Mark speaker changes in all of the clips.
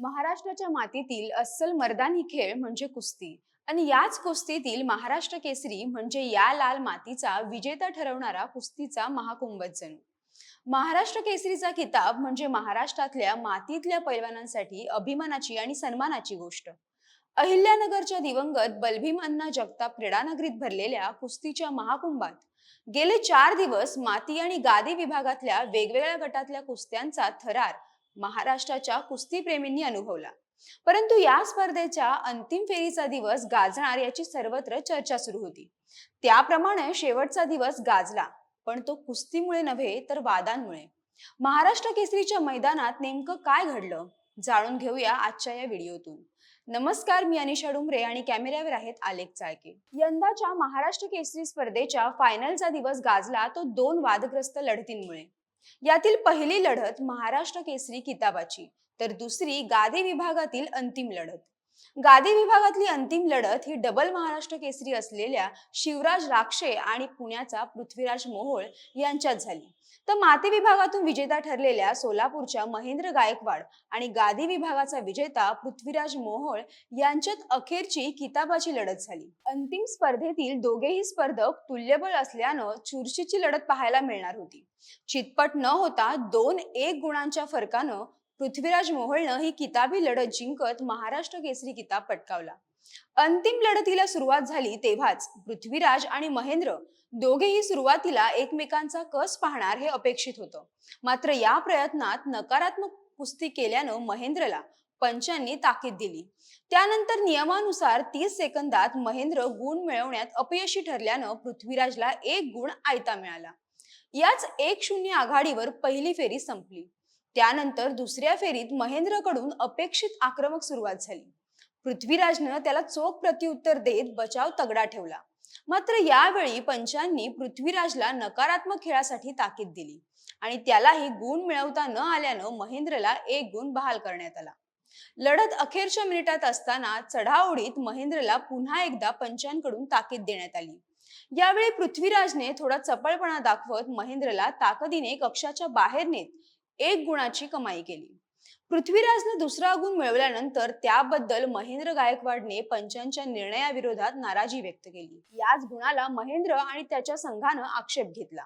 Speaker 1: महाराष्ट्राच्या मातीतील अस्सल मर्दानी खेळ म्हणजे कुस्ती. आणि याच कुस्तीतील महाराष्ट्र केसरी म्हणजे या लाल मातीचा विजेता ठरवणारा कुस्तीचा महाकुंभच जणू महाराष्ट्र केसरीचा किताब म्हणजे महाराष्ट्रातल्या मातीतल्या पैलवानांसाठी अभिमानाची आणि सन्मानाची गोष्ट. अहिल्यानगरच्या दिवंगत बलभीम अण्णा जगताप क्रीडानगरीत भरलेल्या कुस्तीच्या महाकुंभात गेले चार दिवस माती आणि गादी विभागातल्या वेगवेगळ्या गटातल्या कुस्त्यांचा थरार महाराष्ट्राच्या कुस्तीप्रेमींनी अनुभवला. परंतु या स्पर्धेच्या अंतिम फेरीचा दिवस गाजणार याची सर्वत्र चर्चा सुरू होती. त्याप्रमाणे शेवटचा दिवस गाजला पण तो कुस्तीमुळे नव्हे तर वादांमुळे. महाराष्ट्र केसरीच्या मैदानात नेमकं काय घडलं जाणून घेऊया आजच्या या व्हिडिओतून. नमस्कार मी अनिशा डुमरे आणि कॅमेऱ्यावर आहेत आलेख चाळके. यंदाच्या महाराष्ट्र केसरी स्पर्धेच्या फायनलचा दिवस गाजला तो दोन वादग्रस्त लढतींमुळे. यातील पहिली लढत महाराष्ट्र केसरी किताबाची तर दुसरी गादी विभागातील अंतिम लढत. गादी विभागातली अंतिम लढत ही डबल महाराष्ट्र केसरी असलेल्या शिवराज राक्षे आणि पुण्याचा पृथ्वीराज मोहोळ यांच्यात झाली. तर माती विभागातून विजेता ठरलेल्या सोलापूरच्या महेंद्र गायकवाड आणि गादी विभागाचा विजेता पृथ्वीराज मोहोळ यांच्यात अखेरची किताबाची लढत झाली. अंतिम स्पर्धेतील दोघेही स्पर्धक तुल्यबळ असल्यानं चुरशीची लढत पाहायला मिळणार होती. चितपट न होता दोन एक गुणांच्या फरकानं पृथ्वीराज मोहोळनं ही किताबी लढत जिंकत महाराष्ट्र केसरी किताब पटकावला. अंतिम लढतीला सुरुवात झाली तेव्हाच पृथ्वीराज आणि महेंद्र दोघेही सुरुवातीला एकमेकांचा कस पाहणार हे अपेक्षित होतं. मात्र या प्रयत्नात नकारात्मक कुस्ती केल्यानं महेंद्रला पंचांनी ताकीद दिली. त्यानंतर नियमानुसार तीस सेकंदात महेंद्र गुण मिळवण्यात अपयशी ठरल्यानं पृथ्वीराजला एक गुण आयता मिळाला. याच एक शून्य आघाडीवर पहिली फेरी संपली. त्यानंतर दुसऱ्या फेरीत महेंद्रकडून अपेक्षित आक्रमक सुरुवात झाली. पृथ्वीराजनं त्याला चोख प्रत्युत्तर देत बचाव तगडा ठेवला. मात्र यावेळी पंचांनी पृथ्वीराजला नकारात्मक खेळासाठी ताकीद दिली आणि त्यालाही गुण मिळवता न आल्यानं महेंद्रला एक गुण बहाल करण्यात आला. लढत अखेरच्या मिनिटात असताना चढाओढीत महेंद्रला पुन्हा एकदा पंचांकडून ताकीद देण्यात आली. यावेळी पृथ्वीराजने थोडा चपळपणा दाखवत महेंद्रला ताकदीने कक्षाच्या बाहेर नेत एक गुणाची कमाई केली. पृथ्वीराजने दुसरा गुण मिळवल्यानंतर त्याबद्दल महेंद्र गायकवाडने पंचांच्या निर्णयाविरोधात नाराजी व्यक्त केली. याच गुणाला महेंद्र आणि त्याच्या संघानं आक्षेप घेतला.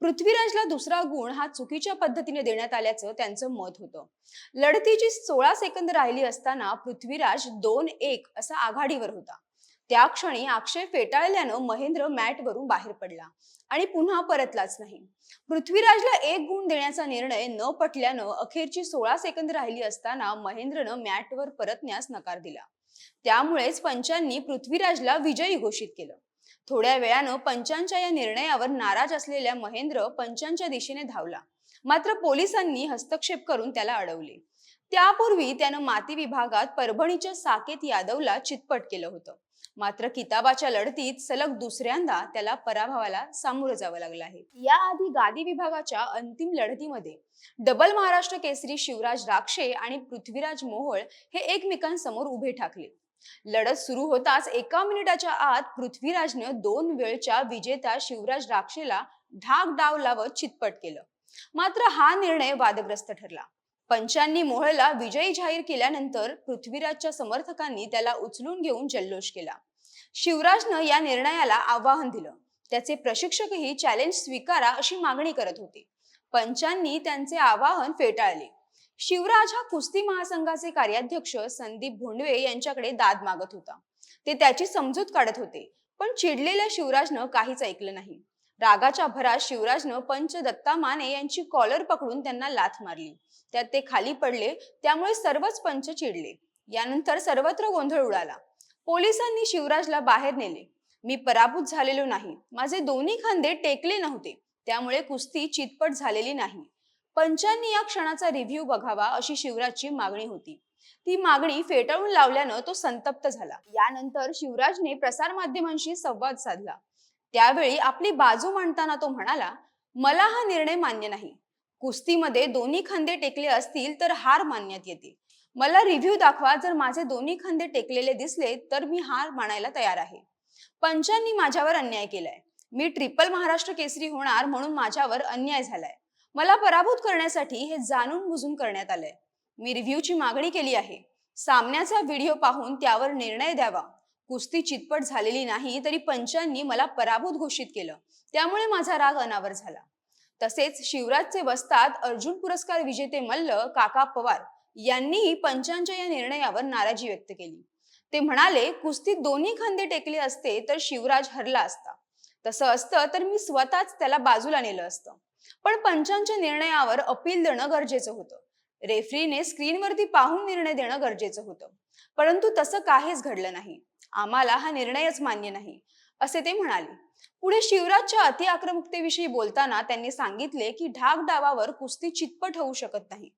Speaker 1: पृथ्वीराजला दुसरा गुण हा चुकीच्या पद्धतीने देण्यात आल्याचं त्यांचं मत होतं. लढतीची सोळा सेकंद राहिली असताना पृथ्वीराज दोन एक असा आघाडीवर होता. त्या क्षणी अक्षय फेटाळल्यानं महेंद्र मॅटवरून बाहेर पडला आणि पुन्हा परतलाच नाही. पृथ्वीराजला एक गुण देण्याचा निर्णय न पटल्यानं अखेरची सोळा सेकंद राहिली असताना महेंद्रनं मॅटवर परतण्यास नकार दिला. त्यामुळेच पंचांनी पृथ्वीराजला विजयी घोषित केलं. थोड्या वेळानं पंचांच्या या निर्णयावर नाराज असलेल्या महेंद्र पंचांच्या दिशेने धावला. मात्र पोलिसांनी हस्तक्षेप करून त्याला अडवले. त्यापूर्वी त्यानं माती विभागात परभणीच्या साकेत यादवला चितपट केलं होतं. मात्र किताबाच्या लढतीत सलग दुसऱ्यांदा त्याला पराभवाला सामोरं जावं लागलं आहे. याआधी गादी विभागाच्या अंतिम लढतीमध्ये डबल महाराष्ट्र केसरी शिवराज राक्षे आणि पृथ्वीराज मोहोळ हे एकमेकांसमोर उभे ठाकले. लढत सुरू होताच एका मिनिटाच्या आत पृथ्वीराजनं दोन वेळच्या विजेत्या शिवराज राक्षेला ढाक डाव लावत चितपट केलं. मात्र हा निर्णय वादग्रस्त ठरला. पंचांनी मोहळला विजयी जाहीर केल्यानंतर पृथ्वीराजच्या समर्थकांनी त्याला उचलून घेऊन जल्लोष केला. शिवराजनं या निर्णयाला आवाहन दिलं. त्याचे प्रशिक्षकही चॅलेंज स्वीकारा अशी मागणी करत होते. पंचांनी त्यांचे आवाहन फेटाळले. शिवराज हा कुस्ती महासंघाचे कार्याध्यक्ष संदीप भोंडवे यांच्याकडे दाद मागत होता. ते त्याची समजूत काढत होते. पण चिडलेल्या शिवराजनं काहीच ऐकलं नाही. रागाच्या भरात शिवराजनं पंच दत्ता माने यांची कॉलर पकडून त्यांना लाथ मारली. त्यात ते खाली पडले त्यामुळे सर्वच पंच चिडले. यानंतर सर्वत्र गोंधळ उडाला. पोलिसांनी शिवराजला बाहेर नेले. मी पराभूत झालेलो नाही. माझे दोन्ही खांदे टेकले नव्हते. त्यामुळे कुस्ती चितपट झालेली नाही. पंचांनी या क्षणाचा रिव्ह्यू बघावा अशी शिवराजची मागणी होती. ती मागणी फेटाळून लावल्यानं तो संतप्त झाला. यानंतर शिवराजने प्रसार माध्यमांशी संवाद साधला. त्यावेळी आपली बाजू मांडताना तो म्हणाला मला हा निर्णय मान्य नाही. कुस्तीमध्ये दोन्ही खांदे टेकले असतील तर हार मानण्यात येते. मला रिव्ह्यू दाखवा. जर माझे दोन्ही खांदे टेकलेले दिसले तर मी हार मानायला तयार आहे. पंचांनी माझ्यावर अन्याय केलाय. मी ट्रिपल महाराष्ट्र केसरी होणार म्हणून माझ्यावर अन्याय झालाय. मला पराभूत करण्यासाठी हे जाणून बुजून करण्यात आलंय. मी रिव्ह्यूची मागणी केली आहे. सामन्याचा व्हिडिओ पाहून त्यावर निर्णय द्यावा. कुस्ती चितपट झालेली नाही तरी पंचांनी मला पराभूत घोषित केलं. त्यामुळे माझा राग अनावर झाला. तसेच शिवराजचे वस्तात अर्जुन पुरस्कार विजेते मल्ल काका पवार यांनीही पंचांच्या या निर्णयावर नाराजी व्यक्त केली. ते म्हणाले कुस्तीत दोन्ही खांदे टेकले असते तर शिवराज हरला असता. तसं असतं तर मी स्वतःच त्याला बाजूला नेलं असतं. पण पंचांच्या निर्णयावर अपील देणं गरजेचं होतं. रेफरीने स्क्रीनवरती पाहून निर्णय देणं गरजेचं होतं. परंतु तसं काहीच घडलं नाही. आम्हाला हा निर्णयच मान्य नाही असे ते म्हणाले. पुढे शिवराजच्या अति आक्रमकतेविषयी बोलताना त्यांनी सांगितले की ढाक डावावर कुस्ती चितपट होऊ शकत नाही.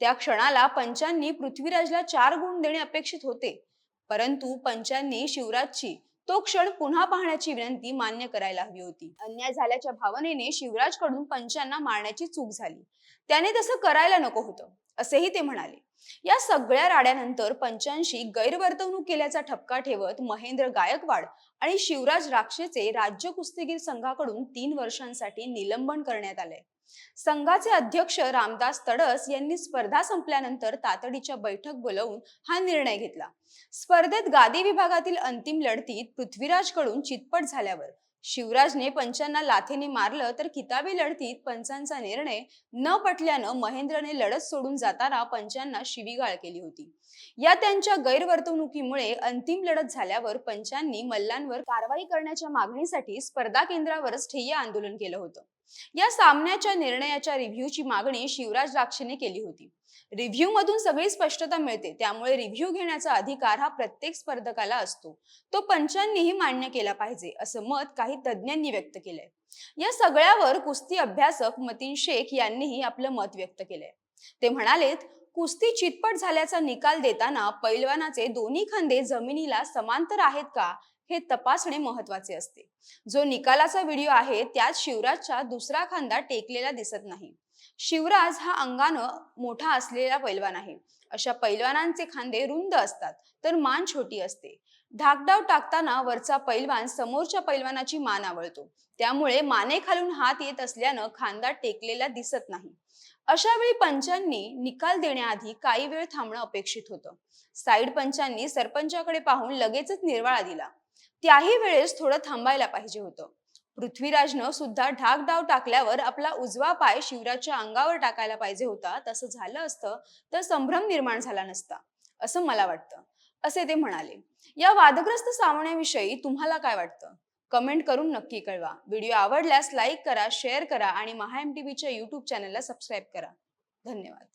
Speaker 1: त्या क्षणाला पंचांनी पृथ्वीराजला चार गुण देणे अपेक्षित होते. परंतु पंचांनी शिवराजची तो क्षण पुन्हा पाहण्याची विनंती मान्य करायला हवी होती. अन्याय झाल्याच्या भावनेने शिवराजकडून पंचांना मारण्याची चूक झाली. त्याने तसं करायला नको होतं असेही ते म्हणाले. या सगळ्या राड्यानंतर पंचांशी गैरवर्तवणूक केल्याचा ठपका ठेवत महेंद्र गायकवाड आणि शिवराज राक्षेचे राज्य कुस्तीगीर संघाकडून तीन वर्षांसाठी निलंबन करण्यात आले संघाचे अध्यक्ष रामदास तडस यांनी स्पर्धा संपल्यानंतर तातडीच्या बैठक बोलवून हा निर्णय घेतला. स्पर्धेत गादी विभागातील अंतिम लढतीत पृथ्वीराजकडून चितपट झाल्यावर शिवराजने पंचांना लाथेने मारलं तर किताबी लढतीत पंचांचा निर्णय न पटल्यानं महेंद्रने लढत सोडून जाताना पंचांना शिवीगाळ केली होती. या त्यांच्या गैरवर्तवणुकीमुळे अंतिम लढत झाल्यावर पंचांनी मल्लांवर कारवाई करण्याच्या मागणीसाठी स्पर्धा केंद्रावरच ठिय्या आंदोलन केलं होतं. या सामन्याच्या निर्णयाच्या रिव्ह्यूची मागणी शिवराज राक्षेने केली होती. रिव्ह्यू मधून सगळी स्पष्टता मिळते त्यामुळे रिव्ह्यू घेण्याचा अधिकार हा प्रत्येक स्पर्धकाला असतो. तो पंचांनीही मान्य केला पाहिजे असं मत काही तज्ज्ञांनी व्यक्त केलंय. या सगळ्यावर कुस्ती अभ्यासक मतीन शेख यांनीही आपलं मत व्यक्त केलंय. ते म्हणालेत कुस्ती चितपट झाल्याचा निकाल देताना पैलवानाचे दोन्ही खांदे जमिनीला समांतर आहेत का? हे तपासणे महत्त्वाचे असते. जो निकालाचा व्हिडिओ आहे त्यात शिवराजचा दुसरा खांदा टेकलेला दिसत नाही. शिवराज हा अंगानं मोठा असलेला पैलवान आहे. अशा पैलवानांचे खांदे रुंद असतात तर मान छोटी असते. ढाकडाव टाकताना वरचा पैलवान समोरच्या पैलवानाची मान आवळतो. त्यामुळे माने खालून हात येत असल्यानं खांदा टेकलेला दिसत नाही. अशा वेळी पंचांनी निकाल देण्याआधी काही वेळ थांबणं अपेक्षित होतं. साईड पंचांनी सरपंचाकडे पाहून लगेचच निर्वाळा दिला. त्याही वेळेस थोडं थांबायला पाहिजे होतं. पृथ्वीराजनं सुद्धा ढाक डाव टाकल्यावर आपला उजवा पाय शिवराजच्या अंगावर टाकायला पाहिजे होता. तसं झालं असतं तर संभ्रम निर्माण झाला नसता असं मला वाटतं. असे ते म्हणाले. या वादग्रस्त सामन्याविषयी तुम्हाला काय वाटतं? कमेंट करून नक्की कळवा. व्हिडिओ आवडल्यास लाईक करा शेअर करा आणि महा एम टी व्हीच्या युट्यूब चॅनलला सबस्क्राईब करा. धन्यवाद.